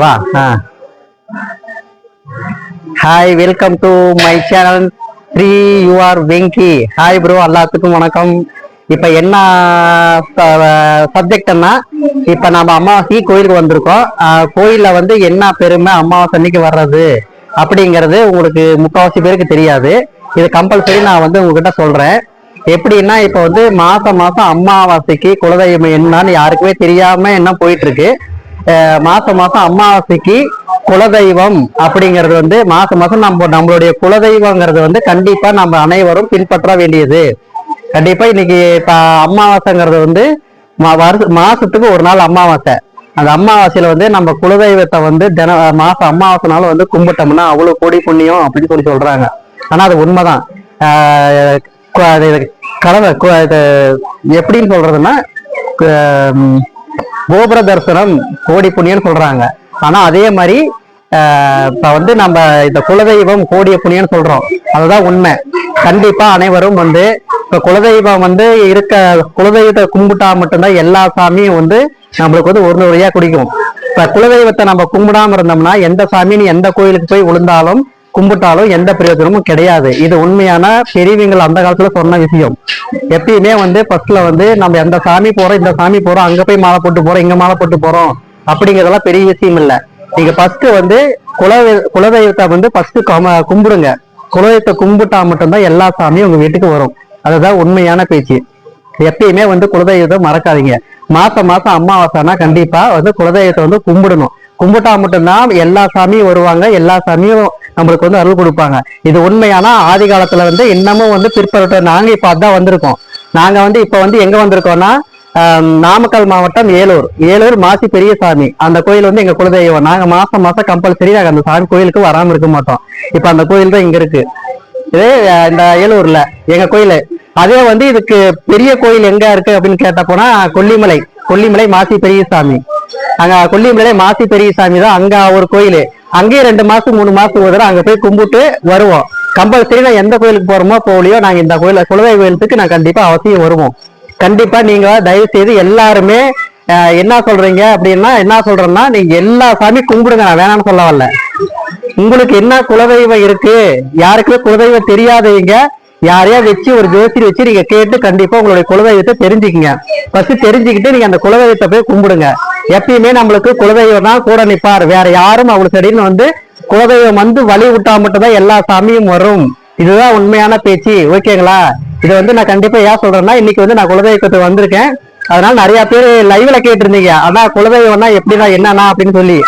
வா ஆ hi welcome to my channel three U R Venky hi bro எல்லாத்துக்கும் வணக்கம். இப்போ என்ன சப்ஜெக்ட்னா இப்போ நம்ம அமாவாசை கோயிலுக்கு வந்திருக்கோம். கோயிலில் வந்து என்ன பெருமை அமாவாசை அன்னைக்கு வர்றது அப்படிங்கிறது உங்களுக்கு முக்கால்வாசி பேருக்கு தெரியாது. இது கம்பல்சரி நான் வந்து உங்ககிட்ட சொல்கிறேன் எப்படின்னா இப்போ வந்து மாசம் மாசம் அமாவாசைக்கு குலதெய்வம் என்னன்னு யாருக்குமே தெரியாம என்ன போயிட்டு இருக்கு. மாசம் மாசம் அமாவாசைக்கு குலதெய்வம் அப்படிங்கிறது வந்து மாசம் மாசம் நம்ம நம்மளுடைய குலதெய்வங்கிறது வந்து கண்டிப்பா நம்ம அனைவரும் பின்பற்ற வேண்டியது. கண்டிப்பா இன்னைக்கு இப்ப அமாவாசைங்கிறது வந்து மாசத்துக்கு ஒரு நாள் அமாவாசை. அந்த அமாவாசையில வந்து நம்ம குலதெய்வத்தை வந்து தின மாசம் அமாவாசை நாள் வந்து கும்பிட்டோம்னா அவ்வளவு கோடி புண்ணியம் அப்படின்னு சொல்லி சொல்றாங்க. ஆனா அது உண்மைதான். அது கலவை இது எப்படின்னு சொல்றதுன்னா கோபுர தரிசனம் கோடி புண்ணியம்னு சொல்றாங்க. ஆனா அதே மாதிரி இப்ப வந்து நம்ம இந்த குலதெய்வம் கோடிய புண்ணியம்னு சொல்றோம். அதுதான் உண்மை. கண்டிப்பா அனைவரும் வந்து இப்ப குலதெய்வம் வந்து இருக்க குலதெய்வத்தை கும்பிட்டா மட்டும்தான் எல்லா சாமியும் வந்து நம்மளுக்கு வந்து ஒரு வழியா குடிக்கும். இப்ப குலதெய்வத்தை நம்ம கும்பிடாம இருந்தோம்னா எந்த சாமின்னு எந்த கோயிலுக்கு போய் விழுந்தாலும் கும்பிட்டாலும் எந்த பிரயோஜனமும் கிடையாது. இது உண்மையான பெரியவங்கள் அந்த காலத்துல சொன்ன விஷயம். எப்பயுமே வந்து ஃபர்ஸ்ட்ல வந்து நம்ம எந்த சாமி போறோம் இந்த சாமி போறோம் அங்க போய் மாலை போட்டு போறோம் இங்க மாலை போட்டு போறோம் அப்படிங்கறதெல்லாம் பெரிய விஷயம் இல்ல. நீங்க ஃபர்ஸ்ட் வந்து குல குலதெய்வத்தை வந்து ஃபர்ஸ்ட் கும்பிடுங்க. குலதெய்வத்தை கும்பிட்டா மட்டும்தான் எல்லா சாமியும் உங்க வீட்டுக்கு வரும். அதுதான் உண்மையான பேச்சு. எப்பயுமே வந்து குலதெய்வத்தை மறக்காதீங்க. மாசம் மாசம் அமாவாசைனா கண்டிப்பா வந்து குலதெய்வத்தை வந்து கும்பிடணும். கும்பிட்டா மட்டும்தான் எல்லா சாமியும் வருவாங்க எல்லா சாமியும் நம்மளுக்கு வந்து அருள் கொடுப்பாங்க. இது உண்மையானா? ஆதி காலத்துல வந்து இன்னமும் வந்து பிற்பட்ட நாங்க இப்ப அதான் வந்திருக்கோம். நாங்க வந்து இப்ப வந்து எங்க வந்திருக்கோம்னா நாமக்கல் மாவட்டம் ஏலூர். ஏலூர் மாசி பெரியசாமி. அந்த கோயில் வந்து எங்க குலதெய்வம். நாங்க மாசம் மாசம் கம்பல்சரி நாங்க அந்த சாமி கோயிலுக்கு வராம இருக்க மாட்டோம். இப்ப அந்த கோயில் தான் இங்க இருக்கு. இது இந்த ஏலூர்ல எங்க கோயில். அதே வந்து இதுக்கு பெரிய கோயில் எங்க இருக்கு அப்படின்னு கேட்ட போனா கொல்லிமலை கொல்லிமலை மாசி பெரியசாமி. அங்க கொல்லிமலை மாசி பெரியசாமி தான் அங்க ஒரு கோயில். அங்கேயும் ரெண்டு மாசம் மூணு மாசம் ஒரு தடவை அங்க போய் கும்பிட்டு வருவோம். கம்பல்சரி நான் எந்த கோயிலுக்கு போறோமோ போகலையோ நாங்க இந்த கோயில குலதெய்வ கோயிலுக்கு நான் கண்டிப்பா அவசியம் வருவோம். கண்டிப்பா நீங்க தயவு செய்து எல்லாருமே என்ன சொல்றீங்க அப்படின்னா என்ன சொல்றேன்னா நீங்க எல்லா சாமி கும்பிடுங்க. நான் வேணாம்னு சொல்ல வரல. உங்களுக்கு என்ன குலதெய்வம் இருக்கு? யாருக்குமே குலதெய்வம் தெரியாதவங்க யாரையா வச்சு ஒரு ஜோசியர் வச்சு நீங்க கேட்டு கண்டிப்பா உங்களுடைய குலதெய்வத்தை தெரிஞ்சுக்கங்க. ஃபர்ஸ்ட் தெரிஞ்சுக்கிட்டு நீங்க அந்த குலதெய்வத்தை போய் கும்பிடுங்க. எப்பயுமே நம்மளுக்கு குலதெய்வம் தான் கூட நிப்பார். வேற யாரும் அவளுக்கு சரின்னு வந்து குலதெய்வம் வந்து வழி விட்டா மட்டும்தான் எல்லா சாமியும் வரும். இதுதான் உண்மையான பேச்சு. ஓகேங்களா? இதை வந்து நான் கண்டிப்பா ஏன் சொல்றேன்னா இன்னைக்கு வந்து நான் குலதெய்வத்துக்கு வந்திருக்கேன். அதனால நிறைய பேர் லைவ்ல கேட்டிருந்தீங்க. அதான் குலதெய்வம்னா எப்படின்னா என்னன்னா அப்படின்னு சொல்லி.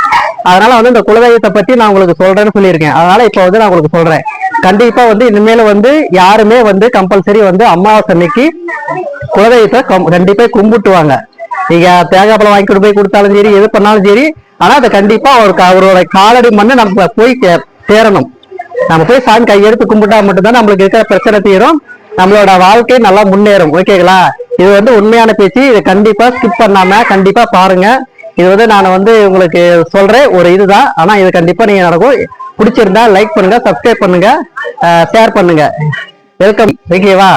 அதனால வந்து இந்த குலதெய்வத்தை பத்தி நான் உங்களுக்கு சொல்றேன்னு சொல்லியிருக்கேன். அதனால இப்ப வந்து நான் உங்களுக்கு சொல்றேன். கண்டிப்பா வந்து இனிமேல வந்து யாருமே வந்து கம்பல்சரி வந்து அமாவாசை அன்னைக்கு குலதெய்வத்தை கம்- கண்டிப்பா கும்பிட்டுவாங்க. நீங்க தேங்காய் பழம் வாங்கி கொண்டு போய் கொடுத்தாலும் சரி எது பண்ணாலும் சரி ஆனா அதை கண்டிப்பா அவருக்கு அவரோட காலடி மண்ணு நம்ம போய் சே- சேரணும் நம்ம போய் சாமி கையெடுத்து கும்பிட்டா மட்டும்தான் நம்மளுக்கு இருக்கிற பிரச்சனை தீரும். நம்மளோட வாழ்க்கை நல்லா முன்னேறும். ஓகேங்களா இது வந்து உண்மையான பேச்சு. இதை கண்டிப்பா ஸ்கிப் பண்ணாம கண்டிப்பா பாருங்க. இது வந்து நான் வந்து உங்களுக்கு சொல்றேன். ஒரு இதுதான். ஆனா இது கண்டிப்பா நீங்க நடக்கும். பிடிச்சிருந்தா லைக் பண்ணுங்க சப்ஸ்கிரைப் பண்ணுங்க ஷேர் பண்ணுங்க. வெல்கம் ஓகேவா